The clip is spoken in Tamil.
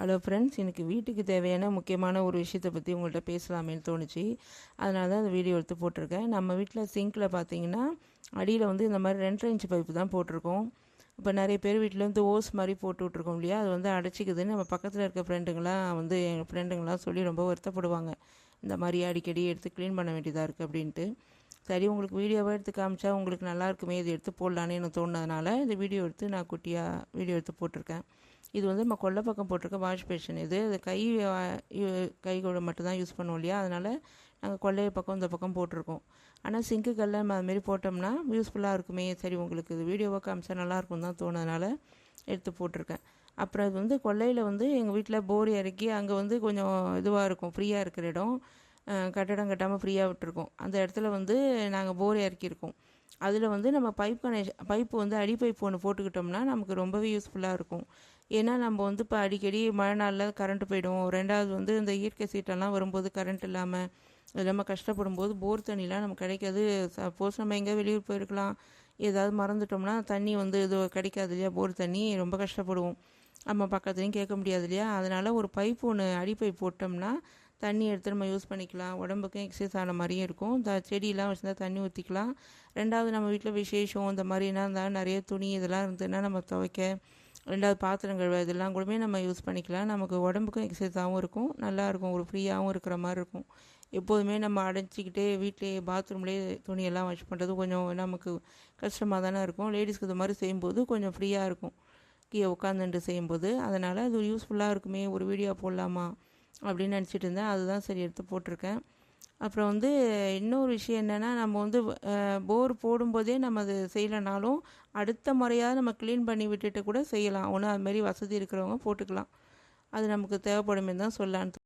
ஹலோ ஃப்ரெண்ட்ஸ் எனக்கு வீட்டுக்கு தேவையான முக்கியமான ஒரு விஷயத்தை பற்றி உங்கள்கிட்ட பேசலாமேன்னு தோணுச்சு. அதனால தான் அந்த வீடியோ எடுத்து போட்டிருக்கேன். நம்ம வீட்டில் சிங்கில் பார்த்தீங்கன்னா அடியில் வந்து இந்த மாதிரி ரெண்டரை இன்ச் பைப்பு தான் போட்டிருக்கோம். இப்போ நிறைய பேர் வீட்டில் வந்து ஓஸ் மாதிரி போட்டு விட்ருக்கோம் இல்லையா? அது வந்து அடைச்சிக்குதுன்னு நம்ம பக்கத்தில் இருக்க ஃப்ரெண்டுங்களாம் வந்து எங்கள் ஃப்ரெண்டுங்களாம் சொல்லி ரொம்ப வருத்தப்படுவாங்க. இந்த மாதிரி அடிக்கடி எடுத்து க்ளீன் பண்ண வேண்டியதாக இருக்குது அப்படின்ட்டு. சரி உங்களுக்கு வீடியோவாக எடுத்து காமிச்சா உங்களுக்கு நல்லா இருக்குமே இது எடுத்து போடலான்னு எனக்கு தோணுனதுனால இந்த வீடியோ எடுத்து நான் குட்டியாக வீடியோ எடுத்து போட்டிருக்கேன். இது வந்து நம்ம கொல்லை பக்கம் போட்டிருக்க வாஷ் பேஷன் இது. அது கை கை கூட மட்டும்தான் யூஸ் பண்ணுவோம் இல்லையா? அதனால் நாங்கள் கொள்ளைய பக்கம் இந்த பக்கம் போட்டிருக்கோம். ஆனால் சிங்குக்கல்ல நம்ம அதுமாரி போட்டோம்னா யூஸ்ஃபுல்லாக இருக்குமே. சரி உங்களுக்கு இது வீடியோவாக காமிச்சா நல்லாயிருக்கும் தான் தோணுதுனால எடுத்து போட்டிருக்கேன். அப்புறம் அது வந்து கொல்லையில் வந்து எங்கள் வீட்டில் போர் இறக்கி அங்கே வந்து கொஞ்சம் இதுவாக இருக்கும். ஃப்ரீயாக இருக்கிற இடம். கட்டடம் கட்டாமல் ஃப்ரீயாக விட்டுருக்கோம். அந்த இடத்துல வந்து நாங்கள் போர் இறக்கியிருக்கோம். அதில் வந்து நம்ம பைப் கனெக்ஷன் பைப்பு வந்து அடி பைப் ஒன்று போட்டுக்கிட்டோம்னா நமக்கு ரொம்பவே யூஸ்ஃபுல்லாக இருக்கும். ஏன்னா நம்ம வந்து இப்போ அடிக்கடி மழை நாளில் கரண்ட்டு போயிடும். ரெண்டாவது வந்து இந்த இயற்கை சீட்டெல்லாம் வரும்போது கரண்ட் இல்லாமல் அது இல்லாமல் கஷ்டப்படும் போது போர் தண்ணிலாம் நமக்கு கிடைக்காது. சப்போஸ் நம்ம எங்கே வெளியூர் போயிருக்கலாம். ஏதாவது மறந்துட்டோம்னா தண்ணி வந்து இது கிடைக்காது இல்லையா? போர் தண்ணி ரொம்ப கஷ்டப்படுவோம். நம்ம பக்கத்துலேயும் கேட்க முடியாது இல்லையா? அதனால் ஒரு பைப் ஒன்று அடி பைப் போட்டோம்னா தண்ணி எடுத்து நம்ம யூஸ் பண்ணிக்கலாம். உடம்புக்கும் எக்ஸசைஸ் ஆன மாதிரியும் இருக்கும். த செடியெலாம் வச்சுருந்தா தண்ணி ஊற்றிக்கலாம் ரெண்டாவது நம்ம வீட்டில் விசேஷம் இந்த மாதிரினா இருந்தால் நிறைய துணி இதெல்லாம் இருந்ததுன்னா நம்ம துவைக்க ரெண்டாவது பாத்திரம் கழுவ இதெல்லாம் கூடமே நம்ம யூஸ் பண்ணிக்கலாம். நமக்கு உடம்புக்கும் எக்ஸசைஸாகவும் இருக்கும். நல்லாயிருக்கும் ஒரு ஃப்ரீயாகவும் இருக்கிற மாதிரி இருக்கும். எப்போதுமே நம்ம அடைச்சிக்கிட்டே வீட்டிலே பாத்ரூம்லேயே துணியெல்லாம் வாஷ் பண்ணுறது கொஞ்சம் நமக்கு கஷ்டமாக தானே இருக்கும். லேடிஸ்க்கு இது மாதிரி செய்யும்போது கொஞ்சம் ஃப்ரீயாக இருக்கும். கீழே உட்காந்துட்டு செய்யும்போது. அதனால் அது யூஸ்ஃபுல்லாக இருக்குமே. ஒரு வீடியோ போடலாமா? அப்படின்னு நினச்சிட்டு இருந்தேன். அதுதான் சரி எடுத்து போட்டிருக்கேன். அப்புறம் வந்து இன்னொரு விஷயம் என்னென்னா நம்ம வந்து போர் போடும்போதே நம்ம அது செய்யலைனாலும் அடுத்த முறையாக நம்ம க்ளீன் பண்ணி விட்டுட்டு கூட செய்யலாம். ஒன்று அதுமாரி வசதி இருக்கிறவங்க போட்டுக்கலாம். அது நமக்கு தேவைப்படுமே தான் சொல்லான்னு